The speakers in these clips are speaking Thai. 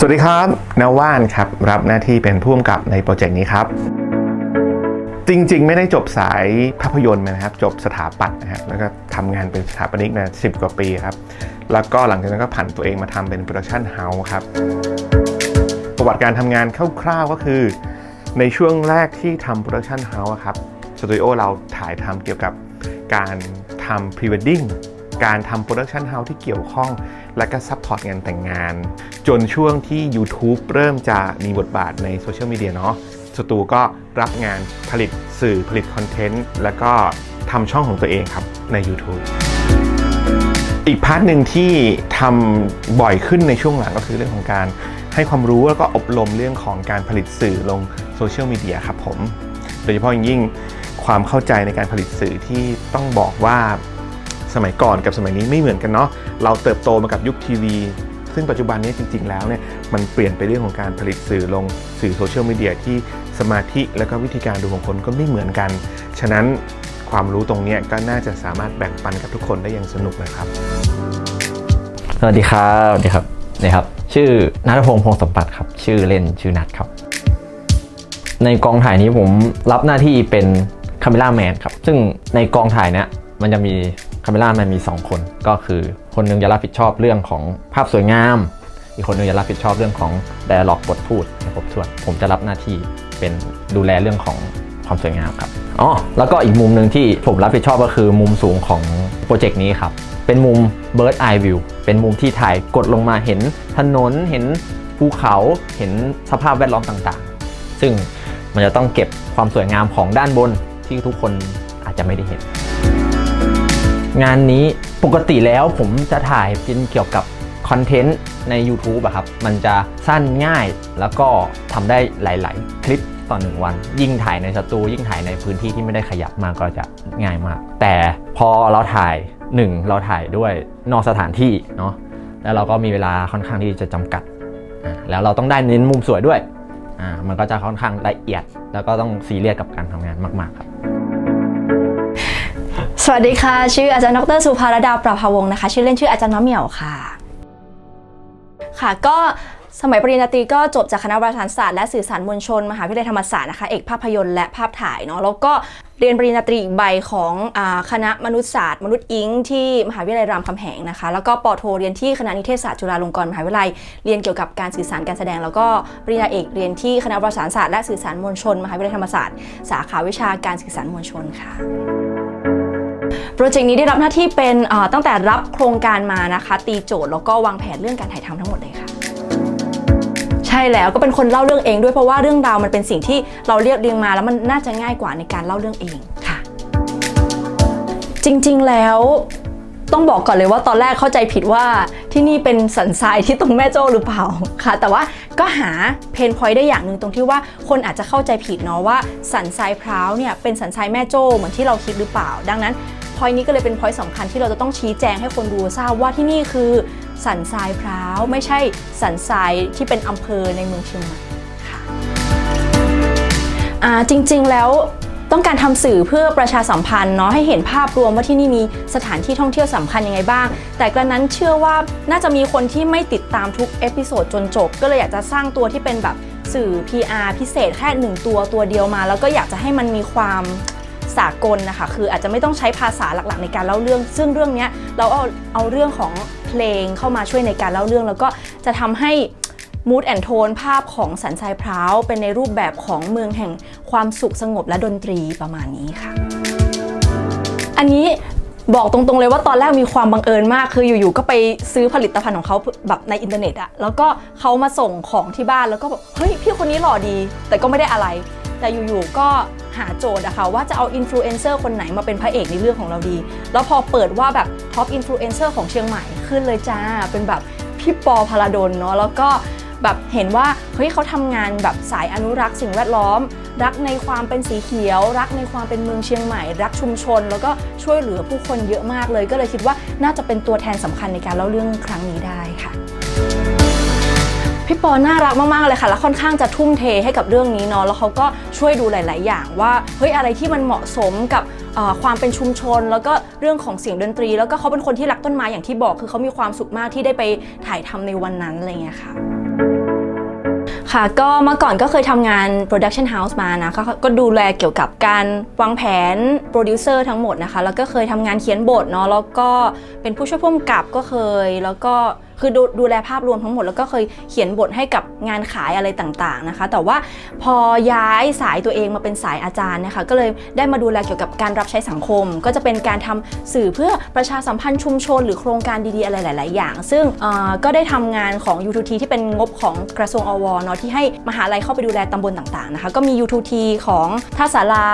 สวัสดีครับนว่านครับ รับหน้าที่เป็นผู้กำกับในโปรเจกต์นี้ครับ จริงๆ ไม่ได้จบสายภาพยนตร์นะครับ จบสถาปัตย์นะครับแล้วก็ทำงานเป็นสถาปนิกมาสิกว่าปีครับ แล้วก็หลังจากนั้นก็ผันตัวเองมาทำเป็นโปรดักชันเฮาส์ครับ ประวัติการทำงานคร่าวๆก็คือ ในช่วงแรกที่ทำโปรดักชันเฮาส์ครับสตูดิโอเราถ่ายทำเกี่ยวกับการทำพรีเวดดิ้งการทำโปรดักชันเฮาส์ที่เกี่ยวข้อง และก็ซัพพอร์ตงานแต่งงาน จนช่วงที่ YouTube เริ่มจะมีบทบาทในโซเชียลมีเดียเนาะสตูก็รับงานผลิตสื่อผลิตคอนเทนต์ แล้วก็ทำช่องของตัวเองครับใน YouTube อีกพาร์ทหนึ่งที่ทำบ่อยขึ้นในช่วงหลังก็คือเรื่องของการให้ความรู้แล้วก็อบรมเรื่องของการผลิตสื่อลงโซเชียลมีเดียครับผม โดยเฉพาะอย่งยิ่งความเข้าใจในการผลิตสื่อที่ต้องบอกว่า สมัยก่อนกับสมัยนี้ไม่เหมือนกันเนาะเราเติบโตมากับยุคทีวี ซึ่งปัจจุบันนี้จริง ๆ แล้วเนี่ยมันเปลี่ยนไปเรื่องของการผลิตสื่อลงสื่อโซเชียลมีเดียที่สมาธิและก็วิธีการดูของคนก็ไม่เหมือนกัน ฉะนั้นความรู้ตรงนี้ก็น่าจะสามารถแบ่งปันกับทุกคนได้อย่างสนุกนะครับ สวัสดีครับสวัสดีครับนี่ครับ ชื่อนัทพงษ์พงศ์สมบัติครับ ชื่อเล่นชื่อนัทครับ ในกองถ่ายนี้ผมรับหน้าที่เป็นคาเมล่าแมนครับ ซึ่งในกองถ่ายเนี้ยมันจะมีาเมล่าแมนมี 2 คน ก็คือคนหนึงจะรับผิดชอบเรื่องของภาพสวยงาม อีกคนหนึงจะรับผิดชอบเรื่องของ d ด a l ล็อกบทพูดให้ครบถ้วน ผมจะรับหน้าที่เป็นดูแลเรื่องของความสวยงามครับอ๋อแล้วก็อีกมุมหนึ่งที่ผมรับผิดชอบก็คือมุมสูงของโปรเจกต์นี้ครับ เป็นมุม Bird Eye View เป็นมุมที่ถ่ายกดลงมาเห็นถนนเห็นภูเขาเห็นสภาพแวดล้อมต่างๆ ซึ่งมันจะต้องเก็บความสวยงามของด้านบนที่ทุกคนอาจจะไม่ได้เห็น งานนี้ปกติแล้วผมจะถ่ายเป็นเกี่ยวกับคอนเทนต์ใน YouTube อะครับ มันจะสั้นง่ายแล้วก็ทำได้หลาย ๆ คลิปต่อหนึ่งวัน ยิ่งถ่ายในสตูยิ่งถ่ายในพื้นที่ที่ไม่ได้ขยับมากก็จะง่ายมาก แต่พอเราถ่ายหนึ่งเราถ่ายด้วยนอกสถานที่เนาะแล้วเราก็มีเวลาค่อนข้างที่จะจำกัด แล้วเราต้องได้เน้นมุมสวยด้วย มันก็จะค่อนข้างละเอียด แล้วก็ต้องซีเรียสกับการทำงานมาก ๆ ครับ สวัสดีค่ะ ชื่ออาจารย์ดรสุภารดาประภาวงศ์นะคะ ชื่อเล่นชื่ออาจารย์มะเหมี่ยวค่ะ ค่ะก็สมัยปริญญาตรีก็จบจากคณะวารสารศาสตร์และสื่อสารมวลชน มหาวิทยาลัยธรรมศาสตร์นะคะเอกภาพยนตร์และภาพถ่ายเนาะแล้วก็เรียนปริญญาตรีอีกใบของอคณะมนุษยศาสตร์ มนุษย์อิงที่มหาวิทยาลัยรามคำแหงนะคะ แล้วก็ปอโทเรียนที่คณะนิเทศศาสตร์จุฬาลงกรณ์มหาวิทยาลัยเรียนเกี่ยวกับการสื่อสารการแสดง แล้วก็ปริญญาเอกเรียนที่คณะวารสารศาสตร์และสื่อสารมวลชน มหาวิทยาลัยธรรมศาสตร์ สาขาวิชาการสื่อสารมวลชนค่ะ โปรเจกต์นี้ได้รับหน้าที่เป็นตั้งแต่รับโครงการมานะคะ ตีโจทย์แล้วก็วางแผนเรื่องการถ่ายทำทั้งหมดเลยค่ะใช่แล้วก็เป็นคนเล่าเรื่องเองด้วยเพราะว่าเรื่องราวมันเป็นสิ่งที่เราเรียบเรียงมาแล้วมันน่าจะง่ายกว่าในการเล่าเรื่องเองค่ะ จริงๆแล้วต้องบอกก่อนเลยว่าตอนแรกเข้าใจผิดว่าที่นี่เป็นสันทรายที่ตรงแม่โจ้หรือเปล่าค่ะ แต่ว่าก็หาเพนพอยต์ได้อย่างหนึ่งตรงที่ว่าคนอาจจะเข้าใจผิดเนาะว่าสันทรายพร้าวเนี่ยเป็นสันทรายแม่โจ้เหมือนที่เราคิดหรือเปล่า ดังนั้น พอยนี้ก็เลยเป็นพอยต์สำคัญที่เราจะต้องชี้แจงให้คนดูทราบว่าที่นี่คือสันทรายพร้าวไม่ใช่สันทรายที่เป็นอำเภอในเมืองเชียงใหม่ค่ะอ่าจริงๆแล้วต้องการทำสื่อเพื่อประชาสัมพันธ์เนาะให้เห็นภาพรวมว่าที่นี่มีสถานที่ท่องเที่ยวสำคัญยังไงบ้าง แต่กระนั้นเชื่อว่าน่าจะมีคนที่ไม่ติดตามทุกเอพิโซดจนจบ ก็เลยอยากจะสร้างตัวที่เป็นแบบสื่อ PR พิเศษแค่หนึ่งตัวตัวเดียวมา แล้วก็อยากจะให้มันมีความ สากลนะคะคืออาจจะไม่ต้องใช้ภาษาหลักๆ ในการเล่าเรื่อง ซึ่งเรื่องนี้เราเอาเอาเรื่องของเพลงเข้ามาช่วยในการเล่าเรื่อง แล้วก็จะทำให้มูดแอนโทนภาพของสันทรายพร้าวเป็นในรูปแบบของเมืองแห่งความสุขสงบและดนตรีประมาณนี้ค่ะ อันนี้บอกตรงๆเลยว่าตอนแรกมีความบังเอิญมาก คืออยู่ๆก็ไปซื้อผลิตภัณฑ์ของเขาแบบในอินเทอร์เน็ตอะแล้วก็เขามาส่งของที่บ้านแล้วก็แบบเฮ้ยพี่คนนี้หล่อดี แต่ก็ไม่ได้อะไร แต่อยู่ๆก็หาโจทย์อะค่ะว่าจะเอาอินฟลูเอนเซอร์คนไหนมาเป็นพระเอกในเรื่องของเราดี แล้วพอเปิดว่าแบบท็อปอินฟลูเอนเซอร์ของเชียงใหม่ขึ้นเลยจ้า เป็นแบบพี่ปอพาราดลเนาะแล้วก็แบบเห็นว่าเฮ้ยเขาทำงานแบบสายอนุรักษ์สิ่งแวดล้อม รักในความเป็นสีเขียว รักในความเป็นเมืองเชียงใหม่ รักชุมชน แล้วก็ช่วยเหลือผู้คนเยอะมากเลย ก็เลยคิดว่าน่าจะเป็นตัวแทนสำคัญในการเล่าเรื่องครั้งนี้ได้ค่ะ พี่ปอน่ารักมากๆเลยค่ะ แล้วค่อนข้างจะทุ่มเทให้กับเรื่องนี้เนาะแล้วเขาก็ช่วยดูหลาย ๆ อย่างว่าเฮ้ยอะไรที่มันเหมาะสมกับความเป็นชุมชน แล้วก็เรื่องของเสียงดนตรี แล้วก็เขาเป็นคนที่รักต้นไม้อย่างที่บอก คือเขามีความสุขมากที่ได้ไปถ่ายทำในวันนั้นอะไรเงี้ยค่ะค่ะก็เมื่อก่อนก็เคยทำงาน Production House มานะก็ก็ดูแลเกี่ยวกับการวางแผนโปรดิวเซอร์ทั้งหมดนะคะ แล้วก็เคยทำงานเขียนบทเนาะแล้วก็เป็นผู้ช่วยผู้กำกับก็เคย แล้วก็ คือดูดูแลภาพรวมทั้งหมดแล้วก็เคยเขียนบทให้กับงานขายอะไรต่างๆนะคะ แต่ว่าพอย้ายสายตัวเองมาเป็นสายอาจารย์นะคะ ก็เลยได้มาดูแลเกี่ยวกับการรับใช้สังคม ก็จะเป็นการทำสื่อเพื่อประชาสัมพันธ์ชุมชน หรือโครงการดีๆอะไรหลาย ๆ อย่าง ซึ่งก็ได้ทำงานของ U2T ที่เป็นงบของกระทรวงอวเนาะที่ให้มหาลัยเข้าไปดูแลตำบลต่างๆนะคะก็มี U2T ของท่าสารา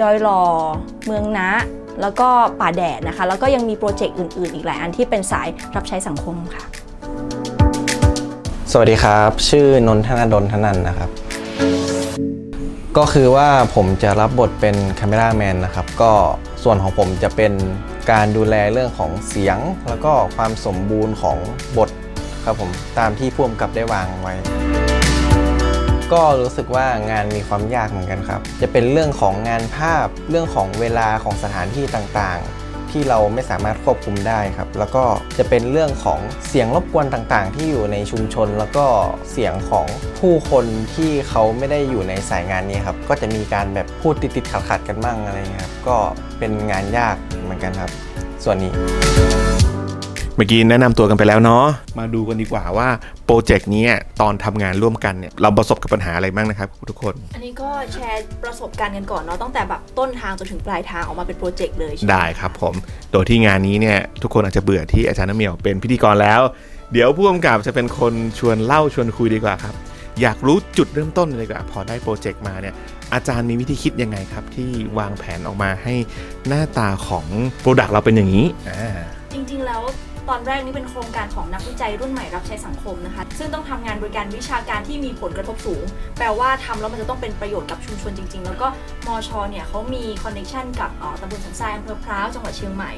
ดอยหล่อเมืองนะแล้วก็ป่าแดดนะคะ แล้วก็ยังมีโปรเจกต์อื่นๆ อีกหลายอันที่เป็นสายรับใช้สังคมค่ะ สวัสดีครับ ชื่อนนทนาดลธนันนะครับ ก็คือว่าผมจะรับบทเป็นคาเมราแมนนะครับ ก็ส่วนของผมจะเป็นการดูแลเรื่องของเสียง แล้วก็ความสมบูรณ์ของบทครับผมตามที่พ่วงกับได้วางไว้ ก็รู้สึกว่างานมีความยากเหมือนกันครับ จะเป็นเรื่องของงานภาพเรื่องของเวลาของสถานที่ต่างๆ ที่เราไม่สามารถควบคุมได้ครับ แล้วก็จะเป็นเรื่องของเสียงรบกวนต่างๆ ที่อยู่ในชุมชน แล้วก็เสียงของผู้คนที่เขาไม่ได้อยู่ในสายงานนี้ครับ ก็จะมีการแบบพูดติดๆขัดๆกันบ้างอะไรเงี้ยครับ ก็เป็นงานยากเหมือนกันครับ ส่วนนี้ เมื่อกี้แนะนำตัวกันไปแล้วเนาะมาดูกันดีกว่าว่าโปรเจกต์นี้ตอนทำงานร่วมกันเนี่ยเราประสบกับปัญหาอะไรบ้างนะครับทุกคน อันนี้ก็แชร์ประสบการณ์กันก่อนเนาะตั้งแต่แบบต้นทางจนถึงปลายทางออกมาเป็นโปรเจกต์เลยใช่ไหมได้ครับผม โดยที่งานนี้เนี่ยทุกคนอาจจะเบื่อที่อาจารย์น้ำเมียวเป็นพิธีกรแล้ว เดี๋ยวผู้กำกับจะเป็นคนชวนเล่าชวนคุยดีกว่าครับอยากรู้จุดเริ่มต้นเลยดีกว่าพอได้โปรเจกต์มาเนี่ยอาจารย์มีวิธีคิดยังไงครับ ที่วางแผนออกมาให้หน้าตาของโปรดักต์เราเป็นอย่างนี้อ่าจริงๆแล้ว ตอนแรกนี่เป็นโครงการของนักวิจัยรุ่นใหม่รับใช้สังคมนะคะ ซึ่งต้องทำงานบริการวิชาการที่มีผลกระทบสูง แปลว่าทำแล้วมันจะต้องเป็นประโยชน์กับชุมชนจริง ๆ แล้วก็มอชอเนี่ยเขามีคอนเน c ชันกับอ่อตำบลสันทรายอำเภอพร้าวจังหวัดเชียงใหม่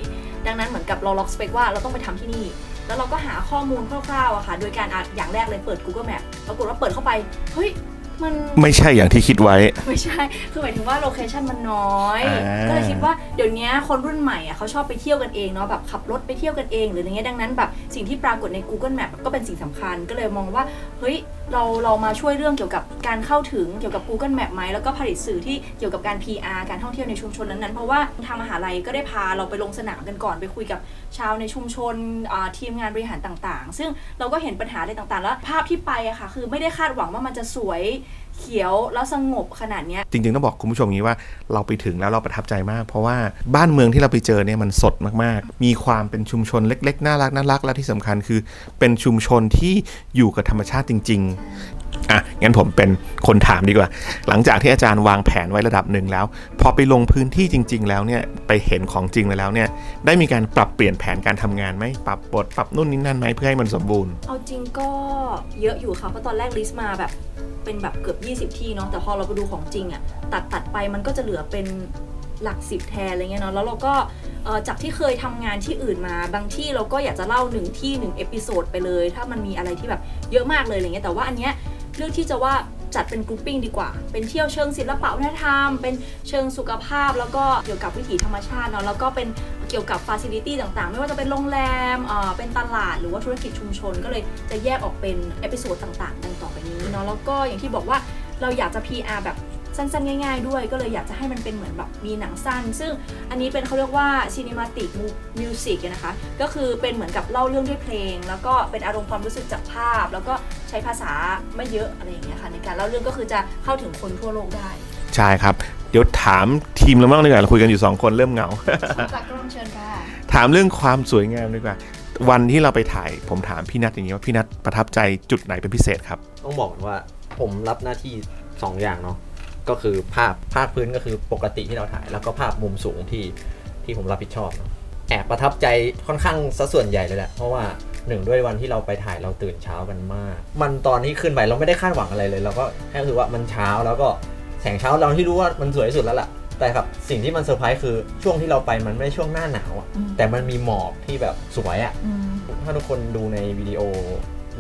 ดังนั้นเหมือนกับเราล็อกสเปคว่าเราต้องไปทำที่นี่ แล้วเราก็หาข้อมูลคร่าวๆอะค่ะ โดยการอะอย่างแรกเลยเปิด Google Map ปรากฏว่าเปิดเข้าไป เฮ้ย มันไม่ใช่อย่างที่คิดไว้ ไม่ใช่ คือหมายถึงว่าโลเคชันมันน้อย อ่า ก็เลยคิดว่าเดี๋ยวนี้คนรุ่นใหม่อะเขาชอบไปเที่ยวกันเองเนาะแบบขับรถไปเที่ยวกันเองหรืออะไรเงี้ยดังนั้นแบบสิ่งที่ปรากฏใน Google Map ก็เป็นสิ่งสำคัญก็เลยมองว่า เฮ้ยเราเรามาช่วยเรื่องเกี่ยวกับการเข้าถึงเกี่ยวกับ Google Map ไหมแล้วก็ผลิตสื่อที่เกี่ยวกับการ PR การท่องเที่ยวในชุมชนนั้นๆ เพราะว่าทางมหาลัยก็ได้พาเราไปลงสนามกันก่อนไปคุยกับชาวในชุมชนทีมงานบริหารต่างๆ ซึ่งเราก็เห็นปัญหาอะไรต่างๆ แล้วภาพที่ไปอะค่ะคือไม่ได้คาดหวังว่ามันจะสวย เขียวแล้วสงบขนาดเนี้ย จริงๆต้องบอกคุณผู้ชมอย่างนี้ว่าเราไปถึงแล้วเราประทับใจมาก เพราะว่าบ้านเมืองที่เราไปเจอเนี่ยมันสดมากๆ มีความเป็นชุมชนเล็ก ๆ น่ารักน่ารักและที่สำคัญคือเป็นชุมชนที่อยู่กับธรรมชาติจริง ๆ อะงั้นผมเป็นคนถามดีกว่า หลังจากที่อาจารย์วางแผนไว้ระดับหนึ่งแล้ว พอไปลงพื้นที่จริง ๆ แล้วเนี่ยไปเห็นของจริงแล้วเนี่ยได้มีการปรับเปลี่ยนแผนการทำงานไหมปรับบทปรับนู่นนี่นั่นไหมเพื่อให้มันสมบูรณ์ เอาจริงก็เยอะอยู่ค่ะเพราะตอนแรกลิสต์มาแบบเป็นแบบเกือบ 20 ที่เนาะแต่พอเราไปดูของจริงอะตัดตัดไปมันก็จะเหลือเป็นหลักสิบแทนอะไรเงี้ยเนาะแล้วเราก็เอ่อจากที่เคยทำงานที่อื่นมา บางที่เราก็อยากจะเล่าหนึ่งที่หนึ่งเอพิโซดไปเลย ถ้ามันมีอะไรที่แบบเยอะมากเลยอะไรเงี้ยแต่ว่าอันเนี้ย เลือกที่จะว่าจัดเป็นกรุ๊ปปิ้งดีกว่า เป็นเที่ยวเชิงศิลปะวัฒนธรรม เป็นเชิงสุขภาพ แล้วก็เกี่ยวกับวิถีธรรมชาติเนาะ แล้วก็เป็นเกี่ยวกับฟ a ซิลิตี้ต่างๆ ไม่ว่าจะเป็นโรงแรมเอ่อเป็นตลาด หรือว่าธุรกิจชุมชน ก็เลยจะแยกออกเป็นเอพิโซดต่างๆ ดังต่อไปนี้เนาะ แล้วก็อย่างที่บอกว่าเราอยากจะ PR แบบสั้นๆ ง่ายๆ ด้วย ก็เลยอยากจะให้มันเป็นเหมือนแบบมีหนังสั้น ซึ่งอันนี้เป็นเขาเรียกว่า cinematic music นะคะ ก็คือเป็นเหมือนกับเล่าเรื่องด้วยเพลง แล้วก็เป็นอารมณ์ความรู้สึกจากภาพ แล้วก็ ใช้ภาษาไม่เยอะอะไรอย่างเงี้ยค่ะในการเล่าเรื่องก็คือจะเข้าถึงคนทั่วโลกได้ ใช่ครับ เดี๋ยวถามทีมเราบ้างดีกว่าเราคุยกันอยู่สองคนเริ่มเหงา จากกล้องเชิญค่ะถามเรื่องความสวยงามดีกว่า วันที่เราไปถ่ายผมถามพี่นัทอย่างนี้ว่าพี่นัทประทับใจจุดไหนเป็นพิเศษครับ ต้องบอกก่อนว่าผมรับหน้าที่ 2 อย่างเนาะก็คือภาพภาพพื้นก็คือปกติที่เราถ่าย แล้วก็ภาพมุมสูงที่ที่ผมรับผิดชอบเนาะแอบประทับใจค่อนข้างซะส่วนใหญ่เลยแหละเพราะว่า หนึ่งด้วยวันที่เราไปถ่ายเราตื่นเช้ากันมาก มันตอนที่ขึ้นไปเราไม่ได้คาดหวังอะไรเลย เราก็แค่รู้สึกว่ามันเช้าแล้วก็แสงเช้าเราที่รู้ว่ามันสวยที่สุดแล้วล่ะ แต่ครับสิ่งที่มันเซอร์ไพรส์คือช่วงที่เราไปมันไม่ใช่ช่วงหน้าหนาวอะอืม แต่มันมีหมอกที่แบบสวยอะถ้าทุกคนดูในวิดีโอ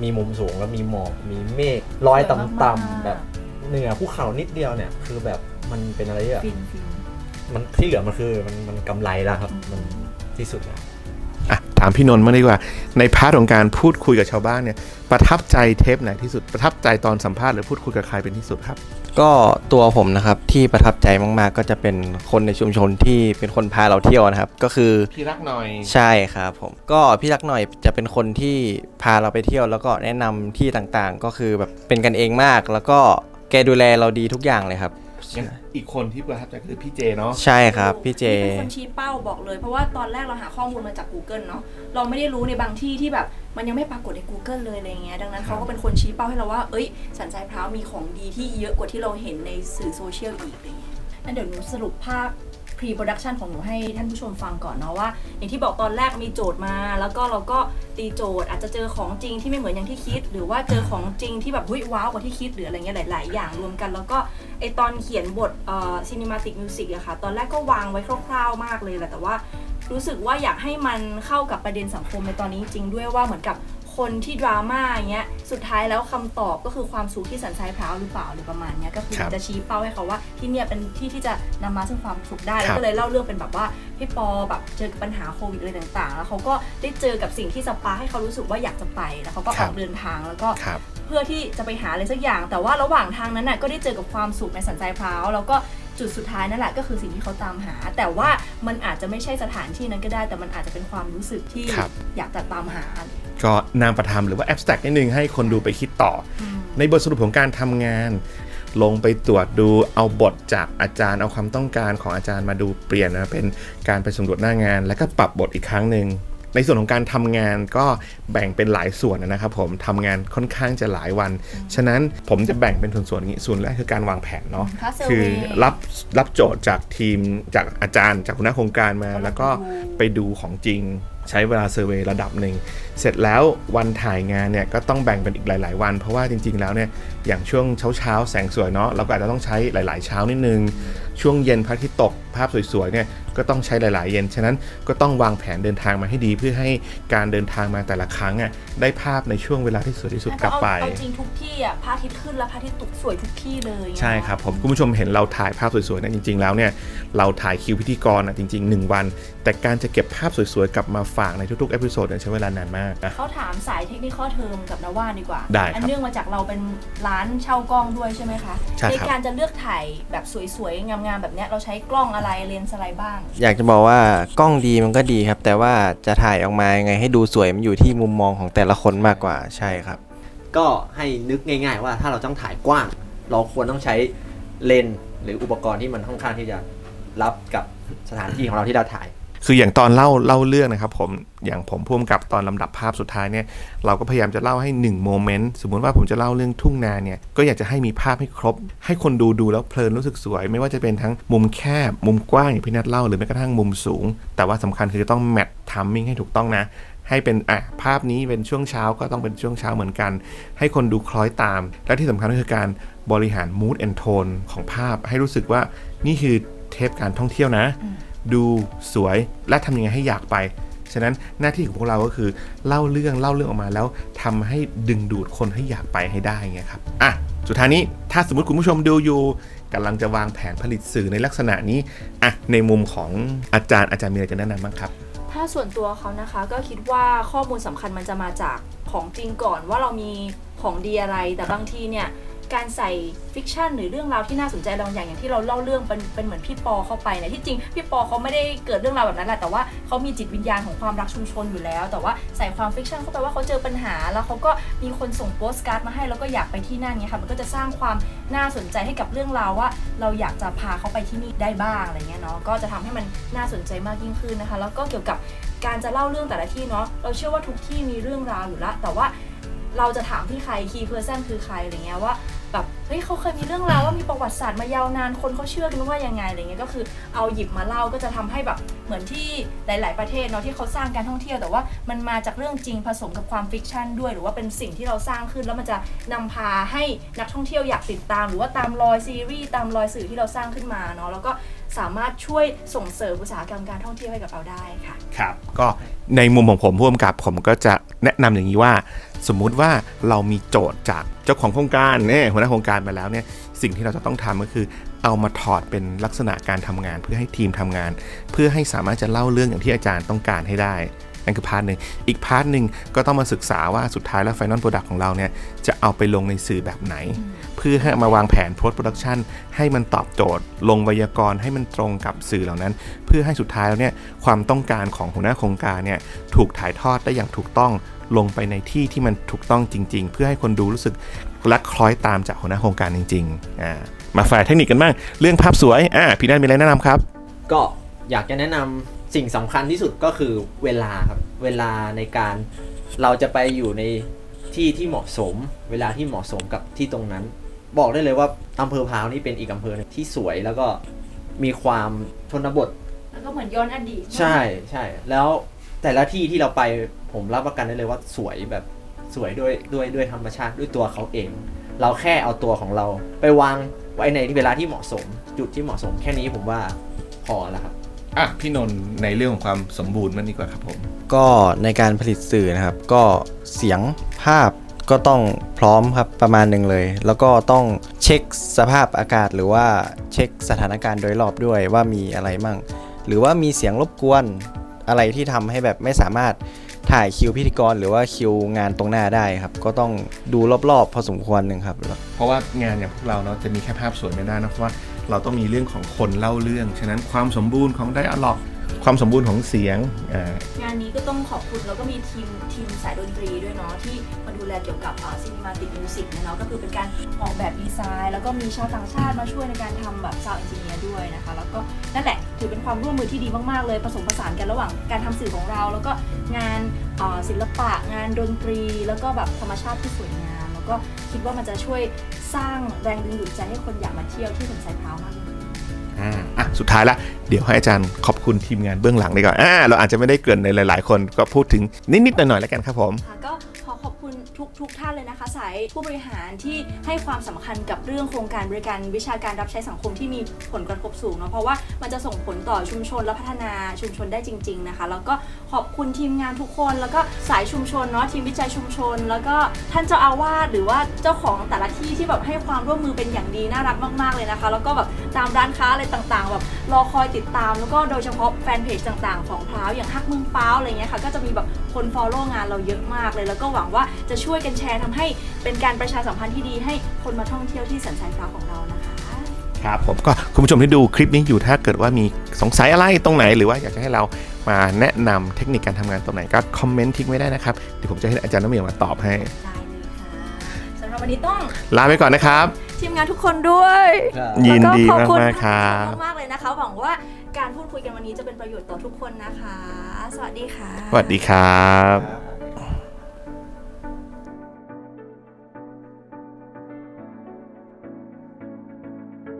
มีมุมสูงแล้วมีหมอกมีเมฆลอยต่ำๆแบบเหนือภูเขานิดเดียวเนี่ยคือแบบมันเป็นอะไรที่แบบฟินฟินมันที่เหลือมันคือมันมันกำไรแล้วครับมันที่สุดแล้วอะ ถามพี่นนท์มางดีกว่า ในพาร์ทของการพูดคุยกับชาวบ้านเนี่ยประทับใจเทปไหนที่สุดประทับใจตอนสัมภาษณ์หรือพูดคุยกับใครเป็นที่สุดครับ ก็ตัวผมนะครับที่ประทับใจมากๆ ก็จะเป็นคนในชุมชนที่เป็นคนพาเราเที่ยวนะครับ ก็คือพี่รักหน่อยใช่ครับผมก็พี่รักหน่อยจะเป็นคนที่พาเราไปเที่ยว แล้วก็แนะนำที่ต่างๆ ก็คือแบบเป็นกันเองมาก แล้วก็แกดูแลเราดีทุกอย่างเลยครับ อีกคนที่ประทับใจคือพี่เจเนาะ ใช่ครับ พี่เจเป็นคนชี้เป้าบอกเลย เพราะว่าตอนแรกเราหาข้อมูลมาจาก Google เนาะเราไม่ได้รู้ในบางที่ที่แบบมันยังไม่ปรากฏใน Google เลยอะไรเงี้ยดังนั้นเขาก็เป็นคนชี้เป้าให้เราว่า เอ้ย สันทรายพร้าวมีของดีที่เยอะกว่าที่เราเห็นในสื่อโซเชียลอีกอะไรเงี้ยงั้นเดี๋ยวหนูสรุปภาพ pre production ของหนูให้ท่านผู้ชมฟังก่อนเนาะว่า อย่างที่บอกตอนแรกมีโจทย์มา แล้วก็เราก็ตีโจทย์อาจจะเจอของจริงที่ไม่เหมือนอย่างที่คิด หรือว่าเจอของจริงที่แบบเฮ้ยว้าวกว่าที่คิดหรืออะไรเงี้ยหลาย ๆ อย่างรวมกัน แล้วก็ไอตอนเขียนบทเอ่อ cinematic music อะค่ะ ตอนแรกก็วางไว้คร่าว ๆ มากเลยแหละแต่ว่ารู้สึกว่าอยากให้มันเข้ากับประเด็นสังคมในตอนนี้จริงด้วยว่าเหมือนกับ คนที่ดราม่าอย่างเงี้ยสุดท้ายแล้วคำตอบก็คือความสุขที่สันทรายพร้าวหรือเปล่าหรือประมาณเนี้ยก็คือครับจะชี้เป้าให้เขาว่าที่เนี่ยเป็นที่ที่จะนำมาซึ่งความสุขได้ครัแล้วบก็เลยเล่าเรื่องเป็นแบบว่าพี่ปอแบบเจอกับปัญหาโควิดอะไรต่างๆ แล้วเขาก็ได้เจอกับสิ่งที่สปาร์คให้เขารู้สึกว่าอยากจะไปแล้วเขาก็ออกเดินทางแล้วก็ครับเพื่อที่จะไปหาอะไรสักอย่าง แต่ว่าระหว่างทางนั้นน่ะก็ได้เจอกับความสุขในสันทรายพร้าวแล้วก็จุดสุดท้ายนั่นแหละก็คือสิ่งที่เขาตามหา แต่ว่ามันอาจจะไม่ใช่สถานที่นั้นก็ได้ แต่มันอาจจะเป็นความรู้สึกที่ครับอยากจะตามหา ก็นามประธรรมหรือว่า abstract นิดนึงให้คนดูไปคิดต่ออในบทสรุปของการทำงาน ลงไปตรวจดูเอาบทจากอาจารย์เอาความต้องการของอาจารย์มาดูเปลี่ยนนะเป็นการไปสำรวจหน้างาน แล้วก็ปรับบทอีกครั้งหนึ่งในส่วนของการทำงานก็แบ่งเป็นหลายส่วนนะครับผมทำงานค่อนข้างจะหลายวัน ฉะนั้นผมจะแบ่งเป็นส่วนๆอย่างนี้ส่วนแรกคือการวางแผนเนาะค่า survey คือรับรับโจทย์จากทีมจากอาจารย์ จากหัวหน้าโครงการมา แล้วแล้วก็ดูไปดูของจริงใช้เวลาเซอร์เวยระดับหนึ่ง เสร็จแล้ววันถ่ายงานเนี่ยก็ต้องแบ่งเป็นอีกหลาย ๆ วัน เพราะว่าจริง ๆ แล้วเนี่ยอย่างช่วงเช้าๆแสงสวยเนาะเราก็อาจจะต้องใช้หลาย ๆ เช้านิดนึง ช่วงเย็นพระอาทิตย์ตกภาพสวยๆเนี่ยก็ต้องใช้หลาย ๆ เย็น ฉะนั้นก็ต้องวางแผนเดินทางมาให้ดี เพื่อให้การเดินทางมาแต่ละครั้งอะได้ภาพในช่วงเวลาที่สวยที่สุดกลับไปเอาจริงทุกที่อะพระอาทิตย์ขึ้นแล้วพระอาทิตย์ตกสวยทุกที่เลยใช่ครับผมคุณผู้ชมเห็นเราถ่ายภาพสวยๆเนี่ยจริง ๆ แล้วเนี่ยเราถ่ายคิวพิธีกรนะจริง ๆ 1 วัน แต่การจะเก็บภาพสวยๆกลับมาฝากในทุกๆเอพิโซดเนี่ยใช้เวลานานมากนะเขาถามสายเทคนิคเทอมกับนว่าดีกว่า ได้ครับอันเนื่องมาจากเราเป็นร้านเช่ากล้องด้วยใช่ไหมคะใช่ครับ การจะเลือกถ่ายแบบสวยๆ งามๆ แบบเนี้ยเราใช้กล้องอะไรเลนส์อะไรบ้าง อยากจะบอกว่ากล้องดีมันก็ดีครับ แต่ว่าจะถ่ายออกมายังไงให้ดูสวยมันอยู่ที่มุมมองของแต่ละคนมากกว่าใช่ครับ ก็ให้นึกง่ายๆว่าถ้าเราต้องถ่ายกว้าง เราควรต้องใช้เลนส์หรืออุปกรณ์ที่มันค่อนข้างที่จะรับกับสถานที่ของเราที่เราถ่าย คืออย่างตอนเล่าเล่าเรื่องนะครับผมอย่างผมพ่วงกับตอนลำดับภาพสุดท้ายเนี่ยเราก็พยายามจะเล่าให้1โมเมนต์สมมุติว่าผมจะเล่าเรื่องทุ่งนาเนี่ยก็อยากจะให้มีภาพให้ครบ ให้คนดูดูแล้วเพลินรู้สึกสวย ไม่ว่าจะเป็นทั้งมุมแคบ มุมกว้างอย่างพี่นัทเล่าหรือแม้กระทั่งมุมสูง แต่ว่าสำคัญคือต้องแมททัมมิ่งให้ถูกต้องนะให้เป็นอะภาพนี้เป็นช่วงเช้าก็ต้องเป็นช่วงเช้าเหมือนกัน ให้คนดูคล้อยตาม และที่สำคัญก็คือการบริหาร mood and tone ของภาพ ให้รู้สึกว่านี่คือเทปการท่องเที่ยวนะ ดูสวยและทำยังไงให้อยากไป ฉะนั้นหน้าที่ของพวกเราก็คือเล่าเรื่องเล่าเรื่องออกมาแล้วทำให้ดึงดูดคนให้อยากไปให้ได้ไงครับอะสุดท้ายนี้ถ้าสมมติคุณผู้ชมดูอยู่กำลังจะวางแผนผลิตสื่อในลักษณะนี้อะในมุมของอาจารย์อาจารย์มีอะไรจะแนะนำบ้างครับ ถ้าส่วนตัวเขานะคะก็คิดว่าข้อมูลสำคัญมันจะมาจากของจริงก่อนว่าเรามีของดีอะไรแต่บางทีเนี่ย การใส่ฟิกชันหรือเรื่องราวที่น่าสนใจบางอย่างอย่างที่เราเล่าเรื่องเป็นเป็นเหมือนพี่ปอเข้าไปเนี่ยที่จริงพี่ปอเขาไม่ได้เกิดเรื่องราวแบบนั้นแหละแต่ว่าเขามีจิตวิญญาณของความรักชุมชนอยู่แล้ว แต่ว่าใส่ความฟิกชันเข้าไปว่าเขาเจอปัญหา แล้วเขาก็มีคนส่งโปสการ์ดมาให้แล้วก็อยากไปที่นั่นเนี่ยค่ะมันก็จะสร้างความน่าสนใจให้กับเรื่องราวว่า เราอยากจะพาเขาไปที่นี่ได้บ้างอะไรเงี้ยเนาะก็จะทำให้มันน่าสนใจมากยิ่งขึ้นนะคะ แล้วก็เกี่ยวกับการจะเล่าเรื่องแต่ละที่เนาะเราเชื่อว่าทุกที่มีเรื่องราวอยู่ล้วแต่ว่าเราจะถามที่ใคร key person คือใครอะไรเงี้ยว่า แบบเฮ้ยเขาเคยมีเรื่องราวว่ามีประวัติศาสตร์มายาวนานคนเขาเชื่อกันว่ายังไงอะไรเงี้ยก็คือเอาหยิบมาเล่าก็จะทำให้แบบเหมือนที่หลาย ๆ ประเทศเนาะที่เขาสร้างการท่องเที่ยวแต่ว่ามันมาจากเรื่องจริงผสมกับความฟิกชันด้วย หรือว่าเป็นสิ่งที่เราสร้างขึ้นแล้วมันจะนำพาให้นักท่องเที่ยวอยากติดตาม หรือว่าตามรอยซีรีส์ตามรอยสื่อที่เราสร้างขึ้นมาเนาะแล้วก็สามารถช่วยส่งเสริมอุตสาหกรรมการท่องเที่ยวให้กับเราได้ค่ะครับ ก็ในมุมของผมผู้กำกับผมก็จะแนะนำอย่างนี้ว่า สมมุติว่าเรามีโจทย์จากเจ้าของโครงการเนี่ยหัวหน้าโครงการมาแล้วเนี่ยสิ่งที่เราจะต้องทำก็คือ เอามาถอดเป็นลักษณะการทำงาน เพื่อให้ทีมทำงาน เพื่อให้สามารถจะเล่าเรื่องอย่างที่อาจารย์ต้องการให้ได้ นั่นคือพาร์ทหนึ่งอีกพาร์ทหนึ่งก็ต้องมาศึกษาว่าสุดท้ายแล้ว Final Product ของเราเนี่ยจะเอาไปลงในสื่อแบบไหน เพื่อให้มาวางแผน post production ให้มันตอบโจทย์ ลงไวยากรณ์ให้มันตรงกับสื่อเหล่านั้น เพื่อให้สุดท้ายแล้วเนี่ยความต้องการของหัวหน้าโครงการเนี่ยถูกถ่ายทอดได้อย่างถูกต้องลงไปในที่ที่มันถูกต้องจริง ๆ เพื่อให้คนดูรู้สึกและคล้อยตามจากหัวหน้าโครงการจริงๆอ่ามาฝ่ายเทคนิคกันบ้าง เรื่องภาพสวยอ่าพี่นันมีอะไรแนะนำครับ ก็อยากจะแนะนำ สิ่งสำคัญที่สุดก็คือเวลาครับ เวลาในการเราจะไปอยู่ในที่ที่เหมาะสม เวลาที่เหมาะสมกับที่ตรงนั้น บอกได้เลยว่าอำเภอพร้าวนี่เป็นอีกอำเภอหนึ่งที่สวยแล้วก็มีความชนบท แล้วก็เหมือนย้อนอดีตใช่ใช่ แล้วแต่ละที่ที่เราไปผมรับประกันได้เลยว่าสวยแบบสวยด้วยด้วยด้วยธรรมชาติด้วยตัวเขาเอง เราแค่เอาตัวของเรา ไปวางไว้ในเวลาที่เหมาะสม จุดที่เหมาะสมแค่นี้ผมว่าพอแล้วครับ อะพี่นนท์ในเรื่องของความสมบูรณ์มันดีกว่าครับผม ก็ในการผลิตสื่อนะครับ ก็เสียงภาพก็ต้องพร้อมครับประมาณหนึ่งเลย แล้วก็ต้องเช็คสภาพอากาศหรือว่าเช็คสถานการณ์โดยรอบด้วยว่ามีอะไรมั่ง หรือว่ามีเสียงรบกวนอะไรที่ทำให้แบบไม่สามารถถ่ายคิวพิธีกรหรือว่าคิวงานตรงหน้าได้ครับ ก็ต้องดูรอบๆ พอสมควรหนึ่งครับ เพราะว่างานอย่างพวกเราเนาะจะมีแค่ภาพสวยไม่ได้นะเพราะว่า เราต้องมีเรื่องของคนเล่าเรื่อง ฉะนั้นความสมบูรณ์ของไดอะล็อกความสมบูรณ์ของเสียงงานนี้ก็ต้องขอบคุณแล้วก็มีทีมทีมสายดนตรีด้วยเนาะที่มาดูแลเกี่ยวกับซินิมาติกมิวสิกเนาะก็คือเป็นการออกแบบดีไซน์ แล้วก็มีชาวต่างชาติมาช่วยในการทำแบบซาวด์เอนจิเนียร์ด้วยนะคะ แล้วก็นั่นแหละถือเป็นความร่วมมือที่ดีมากๆเลยผสมผสานกันระหว่างการทำสื่อของเรา แล้วก็งานศิลปะงานดนตรี แล้วก็แบบธรรมชาติที่สวยงาม ก็คิดว่ามันจะช่วยสร้างแรงดึงดูดใจให้คนอยากมาเที่ยวที่สวนสายพร้าวมากยิ่งขึ้น อ่าอะสุดท้ายละเดี๋ยวให้อาจารย์ขอบคุณทีมงานเบื้องหลังดีกว่าอ่าเราอาจจะไม่ได้เกริ่นในหลาย ๆ คนก็พูดถึงนิด ๆ หน่อย ๆ แล้วกันครับผม ค่ะก็ขอขอบ คุณทุกทุกท่านเลยนะคะสายผู้บริหารที่ให้ความสำคัญกับเรื่องโครงการบริการวิชาการรับใช้สังคมที่มีผลกระทบสูงเนาะเพราะว่ามันจะส่งผลต่อชุมชนและพัฒนาชุมชนได้จริง ๆนะคะ แล้วก็ขอบคุณทีมงานทุกคน แล้วก็สายชุมชนเนาะทีมวิจัยชุมชน แล้วก็ท่านเจ้าอาวาสหรือว่าเจ้าของแต่ละที่ที่แบบให้ความร่วมมือเป็นอย่างดีน่ารักมากๆเลยนะคะ แล้วก็แบบตามร้านค้าอะไรต่างๆแบบ รอคอยติดตามแล้วก็โดยเฉพาะแฟนเพจต่างๆ ของพร้าวอย่างฮักเมืองพร้าวอะไรเงี้ยค่ะก็จะมีแบบคนฟอลโล่งานเราเยอะมากเลย แล้วก็หวังว่าจะช่วยกันแชร์ทำให้เป็นการประชาสัมพันธ์ที่ดีให้คนมาท่องเที่ยวที่สันทรายพร้าวของเรานะคะครับผมก็คุณผู้ชมที่ดูคลิปนี้อยู่ถ้าเกิดว่ามีสงสัยอะไรตรงไหน หรือว่าอยากจะให้เรามาแนะนำเทคนิคการทำงานตรงไหนก็คอมเมนต์ทิ้งไว้ได้นะครับเดี๋ยวผมจะให้อาจารย์น้ำเมียมาตอบให้ได้เลยค่ะสำหรับวันนี้ต้องลาไปก่อนนะครับ ทีมงานทุกคนด้วยยินดีแล้วก็ขอบคุณมากๆครับขอณมากๆเลยนะคะ หวังว่าการพูดคุยกันวันนี้จะเป็นประโยชน์ต่อทุกคนนะคะ สวัสดีค่ะ สวัสดีครับ